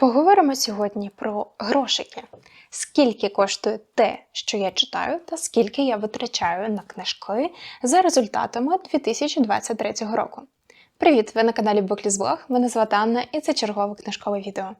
Поговоримо сьогодні про грошики. Скільки коштує те, що я читаю, та скільки я витрачаю на книжки за результатами 2023 року. Привіт! Ви на каналі Боклізблог. Мене звати Анна і це чергове книжкове відео.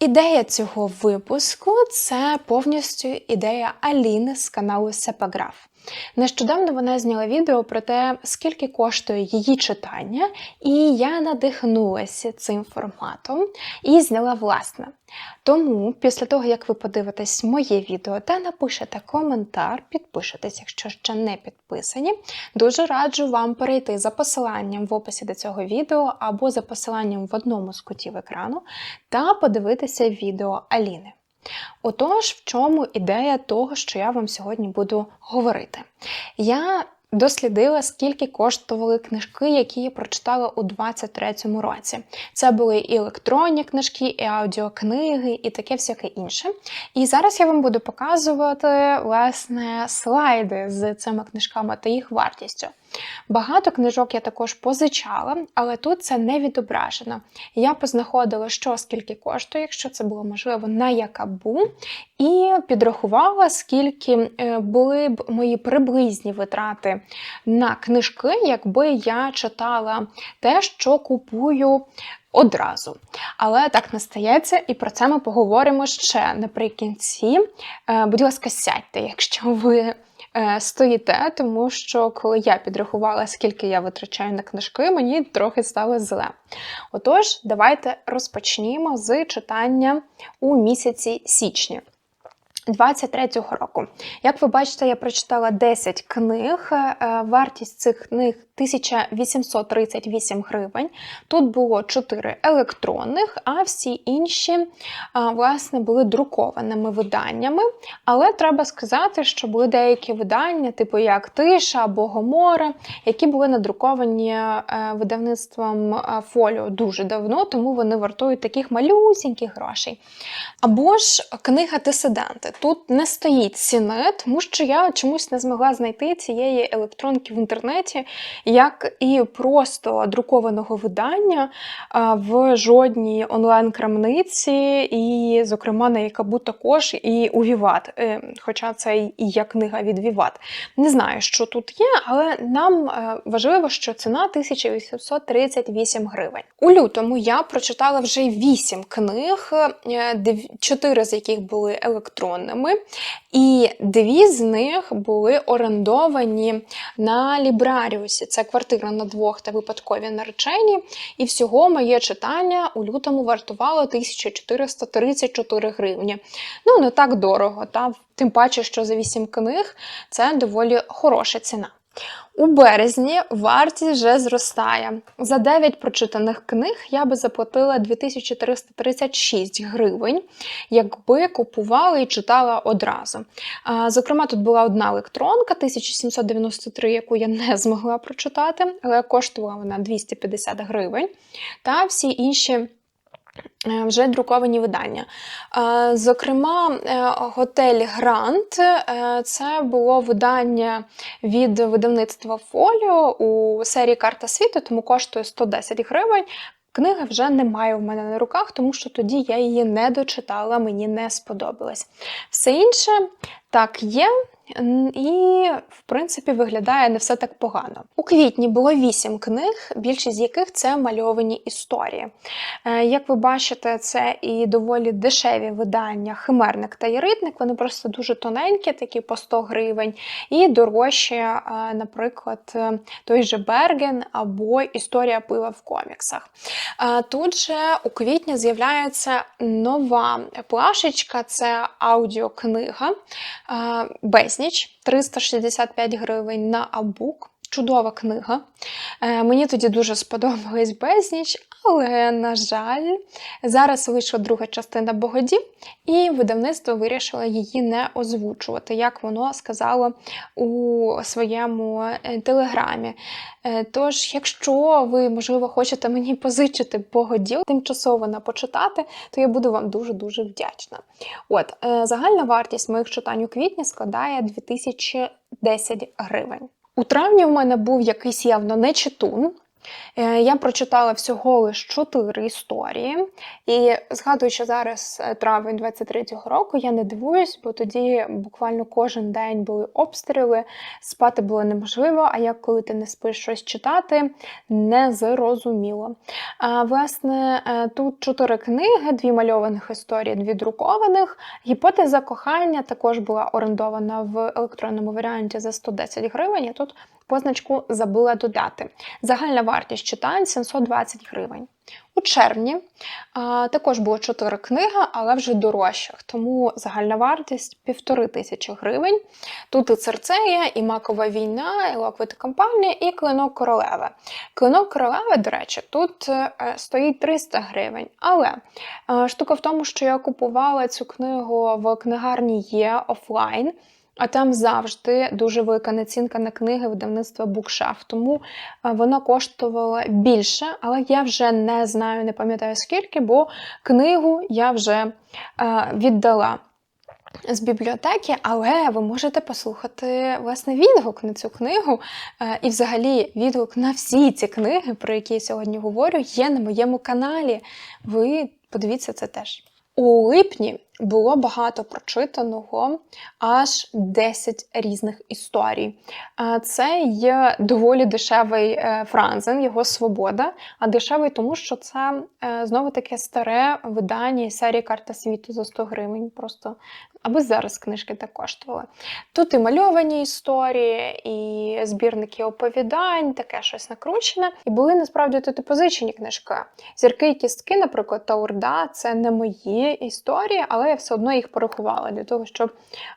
Ідея цього випуску це повністю ідея Аліни з каналу Сепаграф. Нещодавно вона зняла відео про те, скільки коштує її читання, і я надихнулася цим форматом і зняла власне. Тому, після того, як ви подивитесь моє відео та напишете коментар, підпишетесь, якщо ще не підписані, дуже раджу вам перейти за посиланням в описі до цього відео або за посиланням в одному з кутів екрану та подивитися відео Аліни. Отож, в чому ідея того, що я вам сьогодні буду говорити? Я дослідила, скільки коштували книжки, які я прочитала у 2023 році. Це були і електронні книжки, і аудіокниги, і таке всяке інше. І зараз я вам буду показувати власне слайди з цими книжками та їх вартістю. Багато книжок я також позичала, але тут це не відображено. Я познаходила, що скільки коштує, якщо це було можливо, на якабу, і підрахувала, скільки е, були б мої приблизні витрати на книжки, якби я читала те, що купую. Одразу. Але так не стається, і про це ми поговоримо ще наприкінці. Е, Будь ласка, сядьте, якщо ви стоїте, тому що коли я підрахувала, скільки я витрачаю на книжки, мені трохи стало зле. Отож, давайте розпочнімо з читання у місяці січні. 23-го року. Як ви бачите, я прочитала 10 книг. Е, Вартість цих книг 1838 гривень. Тут було 4 електронних, а всі інші, е, власне, були друкованими виданнями. Але треба сказати, що були деякі видання, типу як Тиша або Гомора, які були надруковані е, видавництвом Фоліо дуже давно, тому вони вартують таких малюсіньких грошей. Або ж книга Дисиденти. Тут не стоїть ціни, тому що я чомусь не змогла знайти цієї електронки в інтернеті, як і просто друкованого видання в жодній онлайн-крамниці, і, зокрема, на Якабу також і у Віват. Е, хоча це і є книга від Віват. Не знаю, що тут є, але нам е, важливо, що ціна 1838 гривень. У лютому я прочитала вже 8 книг, 4 з яких були електронними, і дві з них були орендовані на Лібраріусі. Це квартира на двох та випадкові наречені. І всього моє читання у лютому вартувало 1434 гривні. Ну, не так дорого, та тим паче, що за 8 книг це доволі хороша ціна. У березні вартість вже зростає. За 9 прочитаних книг я би заплатила 2336 гривень, якби купувала і читала одразу. Зокрема, тут була одна електронка 1793, яку я не змогла прочитати, але коштувала вона 250 гривень. Та всі інші. Е, вже друковані видання. Е, зокрема, е, готель Грант це було видання від видавництва Фоліо у серії Карта світу, тому коштує 110 гривень. Книги вже немає в мене на руках, тому що тоді я її не дочитала, мені не сподобалось. Все інше так є. І, в принципі, виглядає не все так погано. У квітні було вісім книг, більшість з яких це мальовані історії. Е, як ви бачите, це і доволі дешеві видання Химерник та Єритник, вони просто дуже тоненькі, такі по 100 гривень, і дорожчі, е, наприклад, е, той же Берген або Історія пива в коміксах. Тут же у квітні з'являється нова плашечка це аудіокнига Безніч 365 гривень на Абук. Чудова книга. Е, Мені тоді дуже сподобалась безніч, але, на жаль, зараз вийшла друга частина Богоді, і видавництво вирішило її не озвучувати, як воно сказало у своєму е, телеграмі. Е, Тож, якщо ви, можливо, хочете мені позичити Богоділ тимчасово на почитати, то я буду вам дуже-дуже вдячна. От, Загальна вартість моїх читань у квітні складає 2010 гривень. У травні в мене був якийсь явно не читун. Е, Я прочитала всього лише 4 історії, і згадуючи зараз е, травень 23-го року, я не дивуюсь, бо тоді буквально кожен день були обстріли, спати було неможливо. А як коли ти не спиш щось читати, незрозуміло. А, власне, е, тут чотири книги, дві мальованих історії, дві друкованих. Гіпотеза кохання також була орендована в електронному варіанті за 110 гривень. Я тут позначку забула додати. Загальна вартість читань 720 гривень. У червні а, також було 4 книги, але вже дорожчих, тому загальна вартість півтори тисячі гривень. Тут і Церцея, і Макова війна, і Локвіт компанія, і Клинок королеви. Клинок королеви, до речі, тут е, стоїть 300 гривень. Але е, штука в тому, що я купувала цю книгу в книгарні є офлайн. А там завжди дуже велика націнка на книги видавництва Букшаф, тому е, вона коштувала більше, але я вже не знаю, не пам'ятаю скільки, бо книгу я вже е, віддала з бібліотеки, але ви можете послухати власне відгук на цю книгу. Е, І, взагалі, відгук на всі ці книги, про які я сьогодні говорю, є на моєму каналі. Ви подивіться це теж. У липні було багато прочитаного, аж 10 різних історій. Це є доволі дешевий е, франзен, його свобода. А дешевий, тому що це е, знову таке старе видання серії Карта світу за 100 гривень. Просто аби зараз книжки так коштували. Тут і мальовані історії, і збірники оповідань, таке щось накручене. І були насправді тут і позичені книжки. Зірки і кістки, наприклад, та Урда це не мої історії, але я все одно їх порахувала для того, щоб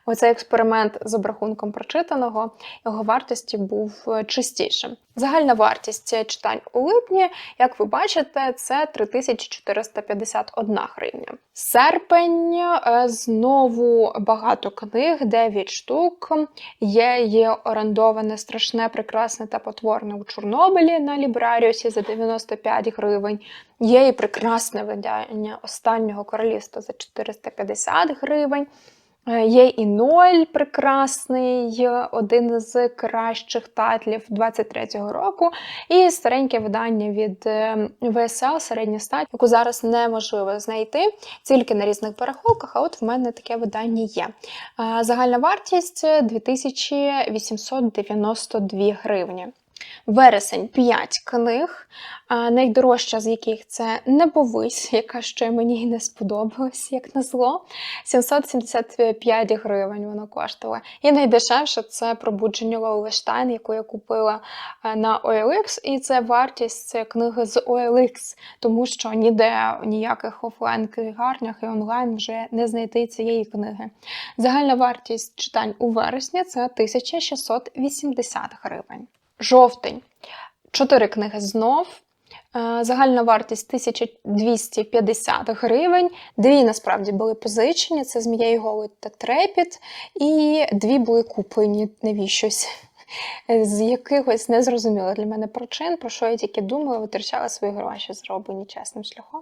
оцей експеримент з обрахунком прочитаного його вартості був е, чистішим. Загальна вартість читань у липні, як ви бачите, це 3451 гривня. Серпень е, знову багато книг, 9 штук. Є, є орендоване страшне, прекрасне та потворне у Чорнобилі на Лібраріусі за 95 гривень. Є і прекрасне видання останнього королівства за 450 гривень. Е, Є і Ноль прекрасний, один з кращих татлів 23-го року, і стареньке видання від е, ВСЛ середня стать, яку зараз неможливо знайти тільки на різних барахолках, а от в мене таке видання є. Е, Загальна вартість 2892 гривні. Вересень 5 книг, найдорожча з яких це Небовись, яка ще мені не сподобалась, як на зло. 775 гривень воно коштувало. І найдешевше це пробудження Лоулештайн, яку я купила на OLX, і це вартість книги з OLX, тому що ніде ніяких офлайн-книгарнях і онлайн вже не знайти цієї книги. Загальна вартість читань у вересні це 1680 гривень. Жовтень. Чотири книги знов. Е, Загальна вартість 1250 гривень. Дві насправді були позичені: це Змія голод та трепіт, і дві були куплені навіщось. З якихось незрозумілих для мене причин, про що я тільки думала, витрачала свої гроші, зроблені чесним шляхом.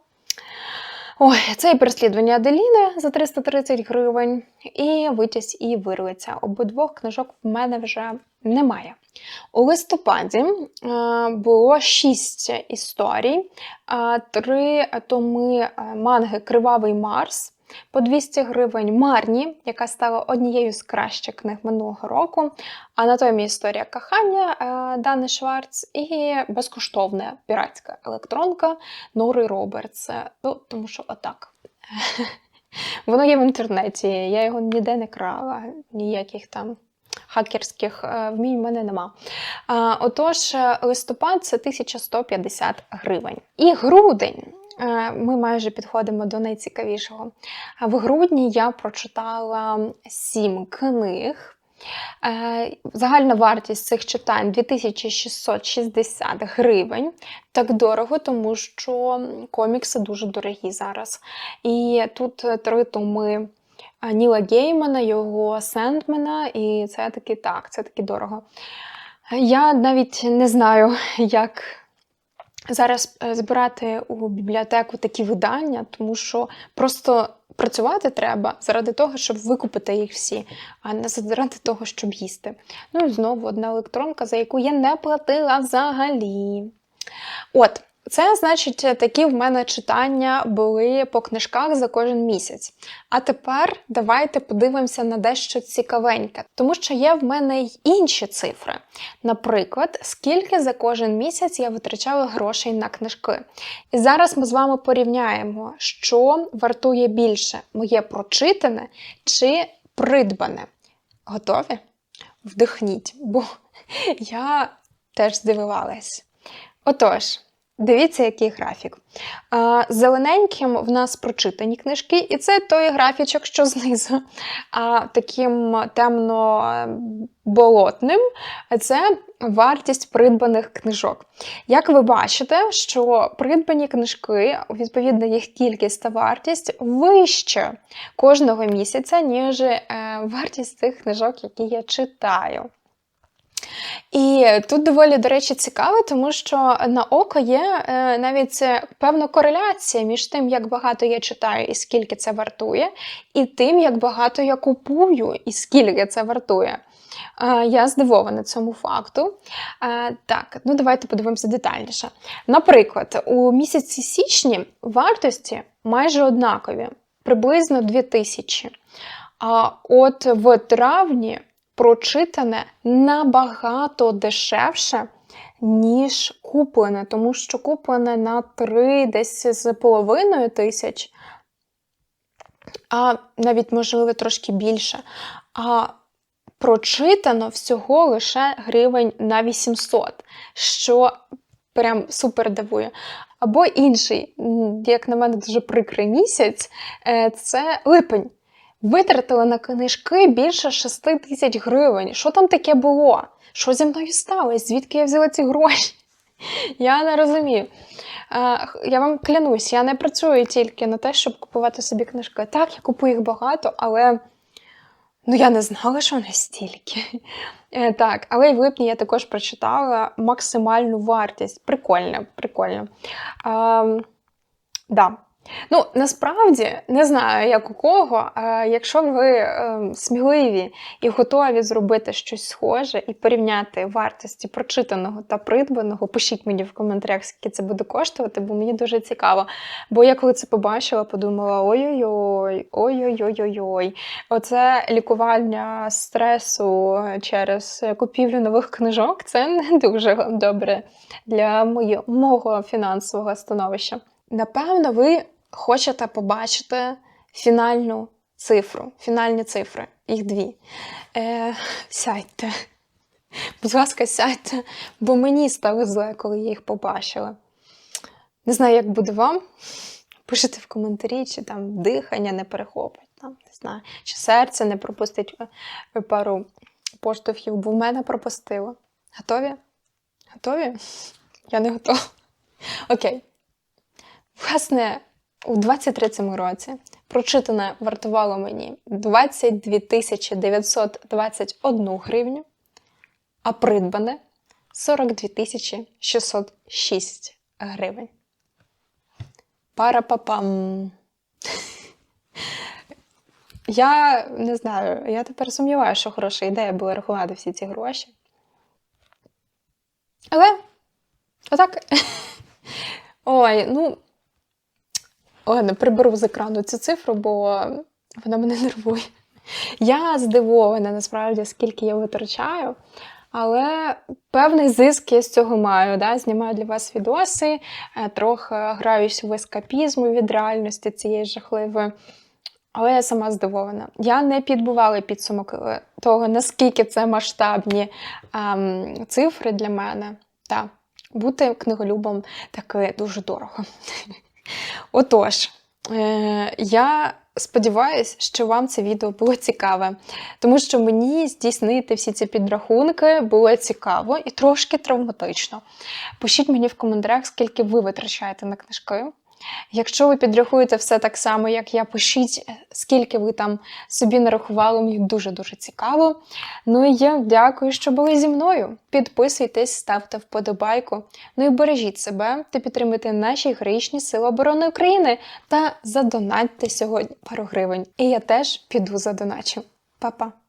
Ой, це і переслідування Аделіни за 330 гривень, і витязь і вирлиця. Обидвох книжок в мене вже немає. У листопаді е, було шість історій, е, три томи е, манги Кривавий Марс. По 200 гривень Марні, яка стала однією з кращих книг минулого року. Анатомія історія кохання Дани Шварц і безкоштовна піратська електронка Нори Робертс. Ну, тому що отак. Воно є в інтернеті, я його ніде не крала, ніяких там хакерських е, вмінь в мене нема. Отож, е, листопад це 1150 гривень. І грудень. е, Ми майже підходимо до найцікавішого. В грудні я прочитала сім книг. Е, Загальна вартість цих читань 2660 гривень. Так дорого, тому що комікси дуже дорогі зараз. І тут три томи Ніла Геймана, його Сендмена, і це таки так, це таки дорого. Я навіть не знаю, як зараз е, збирати у бібліотеку такі видання, тому що просто працювати треба заради того, щоб викупити їх всі, а не заради того, щоб їсти. Ну і знову одна електронка, за яку я не платила взагалі. От, це значить, такі в мене читання були по книжках за кожен місяць. А тепер давайте подивимося на дещо цікавеньке, тому що є в мене й інші цифри. Наприклад, скільки за кожен місяць я витрачала грошей на книжки. І зараз ми з вами порівняємо, що вартує більше: моє прочитане чи придбане. Готові? Вдихніть, бо я теж здивувалась. Отож. Дивіться, який графік. Зелененьким в нас прочитані книжки, і це той графічок, що знизу. А таким темно-болотним це вартість придбаних книжок. Як ви бачите, що придбані книжки, відповідно, їх кількість та вартість вища кожного місяця, ніж е, вартість тих книжок, які я читаю. І тут доволі, до речі, цікаво, тому що на око є е, навіть певна кореляція між тим, як багато я читаю і скільки це вартує, і тим, як багато я купую і скільки це вартує. Е, я здивована цьому факту. Е, так, ну давайте подивимося детальніше. Наприклад, у місяці січні вартості майже однакові, приблизно 2000. А от в травні прочитане набагато дешевше, ніж куплене, тому що куплене на 3 десь з половиною тисяч, а навіть, можливо, трошки більше. А прочитано всього лише гривень на 800, що прям супер дивує. Або інший, як на мене, дуже прикрий місяць е, це липень. Витратили на книжки більше 6 тисяч гривень. Що там таке було? Що зі мною сталося? Звідки я взяла ці гроші? Я не розумію. Я вам клянусь, я не працюю тільки на те, щоб купувати собі книжки. Так, я купую їх багато, але ну, я не знала, що настільки. Е, так, але й в липні я також прочитала максимальну вартість. Прикольно, прикольно. А, да. Ну, насправді не знаю, як у кого. А Якщо ви е, сміливі і готові зробити щось схоже і порівняти вартості прочитаного та придбаного, пишіть мені в коментарях, скільки це буде коштувати, бо мені дуже цікаво. Бо я коли це побачила, подумала: ой-ой-ой, ой-ой-ой-ой-ой. Оце лікування стресу через купівлю нових книжок це не дуже добре для мого фінансового становища. Напевно, ви хочете побачити фінальну цифру, фінальні цифри, їх дві. Е, Сядьте. Будь ласка, сядьте, бо мені стало зле, коли я їх побачила. Не знаю, як буде вам. Пишіть в коментарі, чи там дихання не перехопить, там, не знаю, чи серце не пропустить е, пару поштовхів, бо в мене пропустило. Готові? Готові? Я не готова. Окей. Власне, у 23-му році прочитане вартувало мені 22 921 гривню, а придбане 42 606 гривень. Пара-папам. Я не знаю, я тепер сумніваюся, що хороша ідея була рахувати всі ці гроші. Але отак. Ой, ну. Ладно, приберу з екрану цю цифру, бо вона мене нервує. Я здивована насправді, скільки я витрачаю, але певний зиск я з цього маю. Да? Знімаю для вас відоси, е, трохи граюсь в ескапізму від реальності цієї жахливої. Але я сама здивована. Я не підбувала підсумок е, того, наскільки це масштабні ем, цифри для мене. Та, бути книголюбом таки дуже дорого. Отож, е, я сподіваюся, що вам це відео було цікаве, тому що мені здійснити всі ці підрахунки було цікаво і трошки травматично. Пишіть мені в коментарях, скільки ви витрачаєте на книжки. Якщо ви підрахуєте все так само, як я, пишіть, скільки ви там собі нарахували, мені дуже-дуже цікаво. Ну і я дякую, що були зі мною. Підписуйтесь, ставте вподобайку. Ну і бережіть себе та підтримуйте наші героїчні Сили оборони України та задонатьте сьогодні пару гривень. І я теж піду задоначу. Па-па!